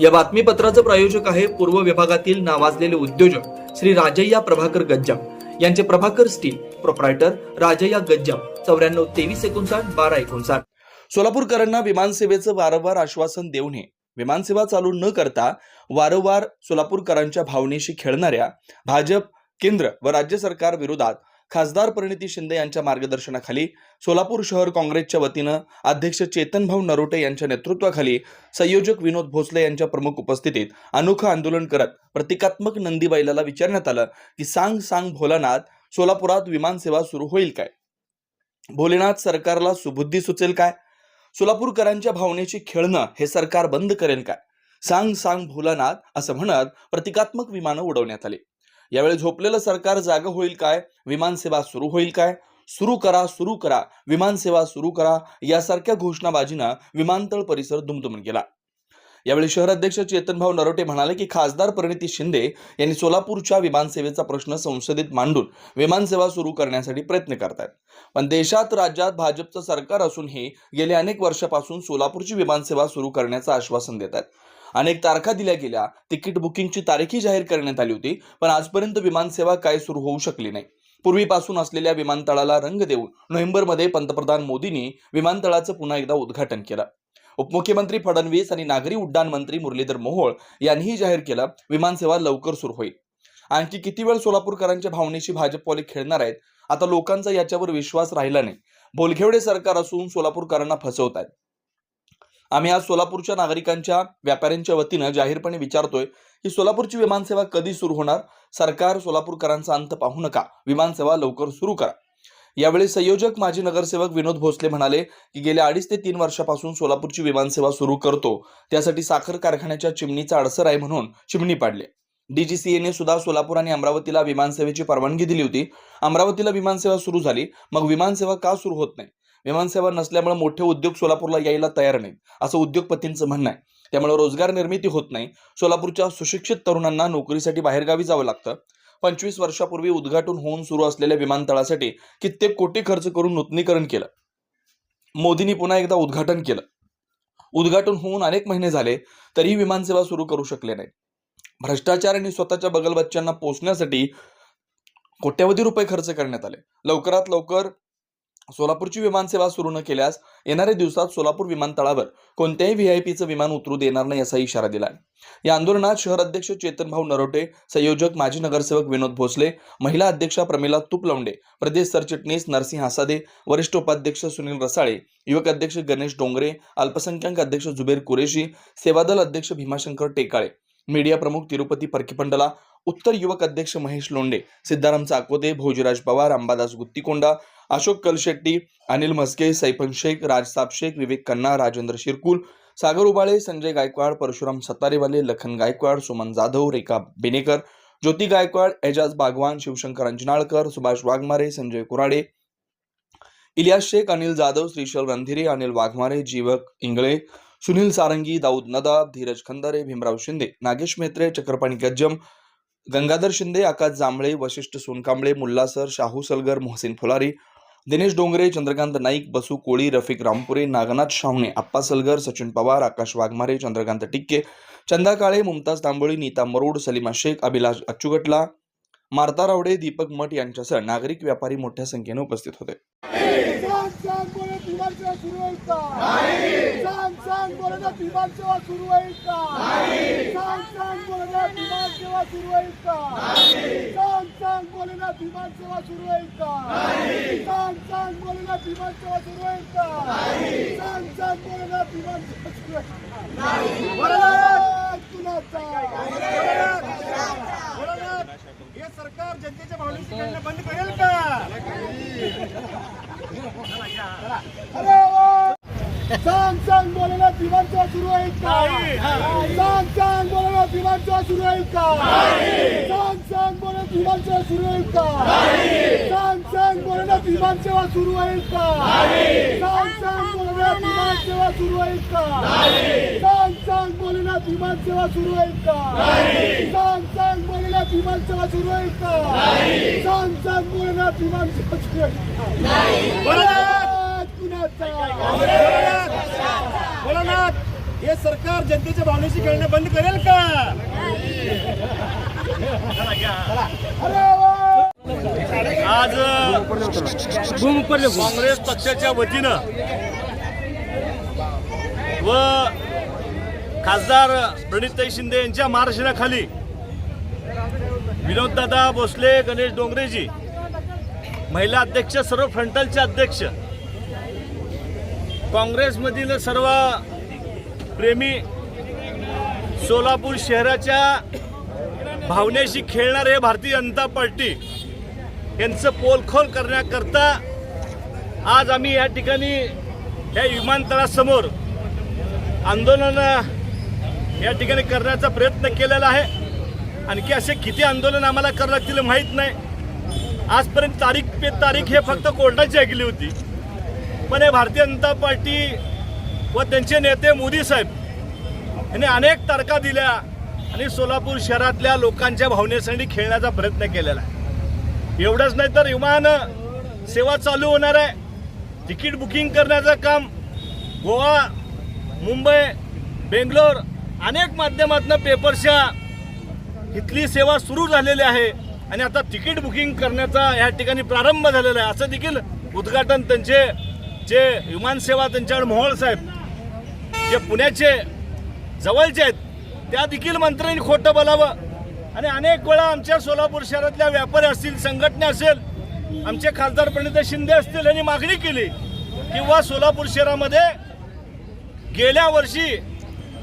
या बातमीपत्राचं प्रायोजक आहे पूर्व विभागातील नावाजलेले उद्योजक श्री राजय्या प्रभाकर गज्जाम. यांचे प्रभाकर स्टील प्रोप्रायटर राजय्या गज्जाम. चौऱ्याण्णव तेवीस एकोणसाठ बारा एकोणसाठ. सोलापूरकरांना विमानसेवेचं वारंवार आश्वासन देऊनही विमानसेवा चालू न करता वारंवार सोलापूरकरांच्या भावनेशी खेळणाऱ्या भाजप केंद्र व राज्य सरकार विरोधात खासदार परिणिती शिंदे यांच्या मार्गदर्शनाखाली सोलापूर शहर काँग्रेसच्या वतीनं अध्यक्ष चेतनभाऊ नरोटे यांच्या नेतृत्वाखाली संयोजक विनोद भोसले यांच्या प्रमुख उपस्थितीत अनोखं आंदोलन करत प्रतिकात्मक नंदी बैलाला विचारण्यात आलं की सांग सांग भोलानाथ सोलापुरात विमानसेवा सुरू होईल काय? भोलेनाथ सरकारला सुबुद्धी सुचेल काय? सोलापूरकरांच्या भावनेची खेळणं हे सरकार बंद करेल काय? सांग सांग भोलानाथ असं म्हणत प्रतिकात्मक विमानं उडवण्यात आली. यावेळी झोपलेलं सरकार जागं होईल काय? विमानसेवा सुरू होईल काय? सुरू करा सुरू करा. विमानसेवा सुरू करा. यासारख्या घोषणाबाजीनं विमानतळ परिसर दुमदुमून गेला. यावेळी शहराध्यक्ष चेतनभाऊ नरोटे म्हणाले की खासदार परिणिती शिंदे यांनी सोलापूरच्या विमानसेवेचा प्रश्न संसदेत मांडून विमानसेवा सुरू करण्यासाठी प्रयत्न करतायत. पण देशात राज्यात भाजपचं सरकार असूनही गेल्या अनेक वर्षापासून सोलापूरची विमानसेवा सुरू करण्याचं आश्वासन देत आहेत अनेक तारखा दिल्या गेल्या. तिकीट बुकिंगची तारीखही जाहीर करण्यात आली होती पण आजपर्यंत विमानसेवा काय सुरू होऊ शकली नाही. पूर्वीपासून असलेल्या विमानतळाला रंग देऊन नोव्हेंबरमध्ये पंतप्रधान मोदींनी विमानतळाचं पुन्हा एकदा उद्घाटन केलं. उपमुख्यमंत्री फडणवीस आणि नागरी उड्डाण मंत्री मुरलीधर मोहोळ यांनीही जाहीर केलं विमानसेवा लवकर सुरू होईल. आणखी किती वेळ सोलापूरकरांच्या भावनेशी भाजपवाले खेळणार आहेत? आता लोकांचा याच्यावर विश्वास राहिला नाही. बोलखेवडे सरकार असून सोलापूरकरांना फसवत आहेत आम्ही आज सोलापूरच्या नागरिकांच्या व्यापाऱ्यांच्या वतीनं जाहीरपणे विचारतोय की सोलापूरची विमानसेवा कधी सुरू होणार? सरकार सोलापूरकरांचा अंत पाहू नका. विमानसेवा लवकर सुरू करा. यावेळी संयोजक माजी नगरसेवक विनोद भोसले म्हणाले की गेल्या अडीच ते तीन वर्षापासून सोलापूरची विमानसेवा सुरू करतो. त्यासाठी साखर कारखान्याच्या चिमणीचा अडसर आहे म्हणून चिमणी पाडले. डीजीसीएने सुद्धा सोलापूर आणि अमरावतीला विमानसेवेची परवानगी दिली होती. अमरावतीला विमानसेवा सुरू झाली. मग विमानसेवा का सुरू होत नाही? विमानसेवा नसल्यामुळे मोठे उद्योग सोलापूरला यायला तयार नाहीत असं उद्योगपतींचं म्हणणं आहे. त्यामुळे रोजगार निर्मिती होत नाही. सोलापूरच्या सुशिक्षित तरुणांना नोकरीसाठी बाहेरगावी जावं लागतं. पंचवीस वर्षापूर्वी उद्घाटन होऊन सुरू असलेल्या विमानतळासाठी कित्येक कोटी खर्च करून नूतनीकरण केलं. मोदींनी पुन्हा एकदा उद्घाटन केलं. उद्घाटन होऊन अनेक महिने झाले तरीही विमानसेवा सुरू करू शकले नाही भ्रष्टाचार आणि स्वतःच्या बगलबच्च्यांना पोचण्यासाठी कोट्यवधी रुपये खर्च करण्यात आले. लवकरात लवकर सोलापूरची विमानसेवा सुरू न केल्यास येणाऱ्या दिवसात सोलापूर विमानतळावर कोणत्याही व्हीआयपीचं विमान उतरू देणार नाही असा इशारा दिला या आंदोलनात शहर अध्यक्ष चेतनभाऊ नरोटे संयोजक माजी नगरसेवक विनोद भोसले महिला अध्यक्षा प्रमिला तुपलवंडे प्रदेश सरचिटणीस नरसिंह हासादे वरिष्ठ उपाध्यक्ष सुनील रसाळे युवक अध्यक्ष गणेश डोंगरे अल्पसंख्याक अध्यक्ष जुबेर कुरेशी सेवादल अध्यक्ष भीमाशंकर टेकाळे मीडिया प्रमुख तिरुपती परकीपंडला उत्तर युवक अध्यक्ष महेश लोंडे सिद्धाराम चाकोते भोजराज पवार अंबादास गुत्तीकोंडा अशोक कलशेट्टी अनिल म्हस्के सैफन शेख राज शेख विवेक कन्ना राजेंद्र शिरकुल सागर उबाळे संजय गायकवाड परशुराम सतारेवाले लखन गायकवाड सुमन जाधव रेखा बेनेकर ज्योती गायकवाड एजाज बागवान शिवशंकर अंजनाळकर सुभाष वाघमारे संजय कुराडे इलियास शेख अनिल जाधव श्रीशल रणधिरे अनिल वाघमारे जीवक इंगळे सुनील सारंगी दाऊद नदाब धीरज खंदारे भीमराव शिंदे नागेश मेत्रे चक्रपाणी गज्जम गंगाधर शिंदे आकाश जांभळे वशिष्ठ सोनकांबळे मुल्लासर शाहू सलगर मोहसिन फुलारी दिनेश डोंगरे चंद्रकांत नाईक बसू कोळी रफिक रामपुरे नागनाथ शावणे आप्पा सलगर सचिन पवार आकाश वाघमारे चंद्रकांत टिक्के चंदा काळे मुमताज तांबोळी नीता मरोड सलीमा शेख अभिलाष अच्युगटला मारता रावडे दीपक मठ यांच्यासह नागरिक व्यापारी मोठ्या संख्येने उपस्थित होते. सुरू आहेत का? सांग सांग बोलत विमान सेवा सुरू होईल का? सांग सांग बोलत विमान सेवा सुरू होईल का? सांग सांग बोलत विमान सेवा सुरू होईल का? सांग सांग बोलत विमान सेवा सुरू होईल का? सांग सांग बोलत विमान सेवा सुरू होईल का? बोलत कुणाचा बोलत हे सरकार जनतेच्या भावनेशी बंद करेल का? अरे सांग सांग बोलायला विमानसेवा सुरू होईल का? सांग सांग बोलायला विमानसेवा सुरू होईल का? सांग सांग बोलत विमानसेवा सुरू होईल का? सांग सांग बोलायला विमानसेवा सुरू होईल का? सांग सांग बोलायला विमानसेवा सुरू होईल का? सांग सांग बोलायला विमानसेवा सुरू होईल का? सांग सांग बोलायला विमानसेवा सुरू होईल का? सांग सांग बोलायला विमानसेवा सुरू होईल का? बोला ना हे सरकार जनतेच्या भावनेशी खेळणे बंद करेल का? आज काँग्रेस पक्षाच्या वतीनं व खासदार प्रणितताई शिंदे यांच्या मार्गदर्शनाखाली विनोददादा भोसले गणेश डोंगरेजी महिला अध्यक्ष सर्व फ्रंटलचे अध्यक्ष काँग्रेसमधील सर्व प्रेमी सोलापूर शहराच्या भावनेशी खेळणारे हे भारतीय जनता पार्टी यांचं पोलखोल करण्याकरता आज आम्ही या ठिकाणी या विमानतळासमोर आंदोलन या ठिकाणी करण्याचा प्रयत्न केलेला आहे. आणखी असे किती आंदोलन आम्हाला करावं लागतील माहीत नाही. आजपर्यंत तारीख पे तारीख हे फक्त कोर्टाची ऐकली होती. पण हे भारतीय जनता पार्टी व त्यांचे नेते मोदी साहेब यांनी अनेक तारखा दिल्या आणि सोलापूर शहरातल्या लोकांच्या भावनेसाठी खेळण्याचा प्रयत्न केलेला आहे. एवढंच नाही तर विमान सेवा चालू होणार आहे. तिकीट बुकिंग करण्याचं काम गोवा मुंबई बेंगलोर अनेक माध्यमातून पेपरच्या इथली सेवा सुरू झालेली आहे आणि आता तिकीट बुकिंग करण्याचा या ठिकाणी प्रारंभ झालेला आहे. असं देखील उद्घाटन त्यांचे जे विमानसेवा त्यांच्याकडे मोहोळ साहेब जे पुण्याचे जवळचे आहेत त्या देखील मंत्र्यांनी खोटं बोलावं. आणि अनेक वेळा आमच्या सोलापूर शहरातल्या व्यापारी असतील संघटना असेल आमचे खासदार प्रणित शिंदे असतील यांनी मागणी केली किंवा सोलापूर शहरामध्ये गेल्या वर्षी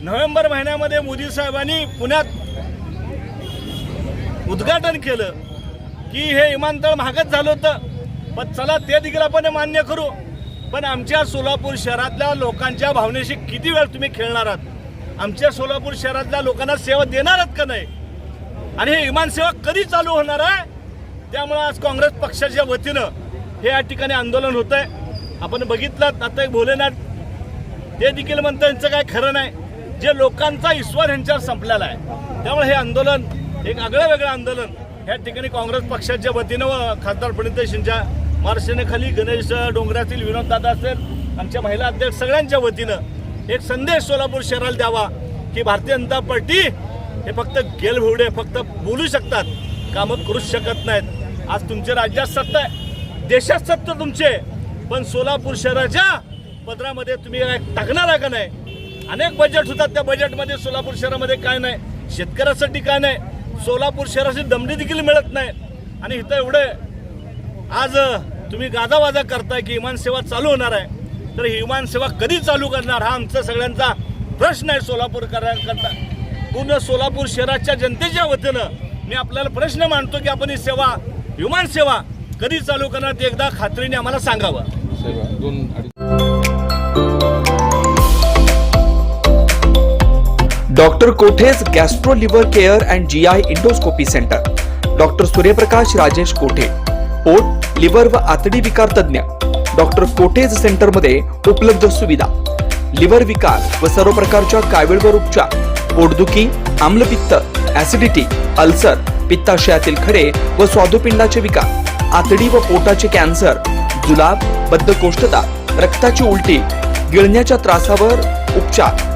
नोव्हेंबर महिन्यामध्ये मोदी साहेबांनी पुण्यात उद्घाटन केलं की हे विमानतळ महागच झालं होतं. पण चला ते देखील आपण मान्य करू. पण आमच्या सोलापूर शहरातल्या लोकांच्या भावनेशी किती वेळ तुम्ही खेळणार आहात? आमच्या सोलापूर शहरातल्या लोकांना सेवा देणार आहात का नाही? आणि हे विमानसेवा कधी चालू होणार आहे? त्यामुळं आज काँग्रेस पक्षाच्या वतीनं हे या ठिकाणी आंदोलन होत आहे आपण बघितलं आता एक भोलेनाथ ते देखील म्हणतं यांचं काय खरं नाही. जे लोकांचा ईश्वर यांच्यावर संपलेला आहे. त्यामुळे हे आंदोलन एक आगळं वेगळं आंदोलन या ठिकाणी काँग्रेस पक्षाच्या वतीनं व खासदार प्रणित शिंच्या मार्शनेखाली गणेश डोंगरातील विनोददादा असेल आमच्या महिला अध्यक्ष सगळ्यांच्या वतीनं एक संदेश सोलापूर शहराला द्यावा की भारतीय जनता पार्टी हे फक्त गेलभिवडे फक्त बोलू शकतात कामं करूच शकत नाहीत. आज तुमच्या राज्यात सत्ता आहे देशात सत्ता तुमचे पण सोलापूर शहराच्या पदरामध्ये तुम्ही काय टाकणार का नाही? अनेक बजेट होतात त्या बजेटमध्ये सोलापूर शहरामध्ये काय नाही शेतकऱ्यासाठी काय नाही सोलापूर शहराची दमडी देखील मिळत नाही. आणि इथं एवढं आज तुम्ही गाजावाजा करताय की विमानसेवा चालू होणार आहे तर ही विमानसेवा कधी चालू करणार हा आमचा सगळ्यांचा प्रश्न आहे सोलापूर करता पूर्ण सोलापूर शहराच्या जनतेच्या वतीनं मी आपल्याला प्रश्न मांडतो की आपण ही सेवा विमानसेवा कधी चालू करणार ते एकदा खात्रीने आम्हाला सांगावं. Doctor Kothe's gastro liver care and G I endoscopy centre. Doctor Suryaprakash Rajesh Kothe? पोट लिव्हर व आतडी विकार तज्ज्ञ. डॉक्टर कोठेज सेंटरमध्ये उपलब्ध सुविधा. लिव्हर विकार व सर्व प्रकारच्या कावीळवर उपचार. पोटदुखी आम्लपित्त ऍसिडिटी अल्सर पित्ताशयातील खडे व स्वादुपिंडाचे विकार. आतडी व पोटाचे कॅन्सर जुलाब बद्धकोष्ठता रक्ताची उलटी गिळण्याच्या त्रासावर उपचार.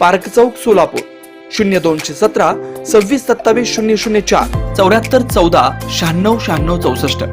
पार्क चौक सोलापूर. शून्य दोनशे सतरा सव्वीस सत्तावीस शून्य शून्य चार. चौऱ्याहत्तर चौदा शहाण्णव शहाण्णव चौसष्ट.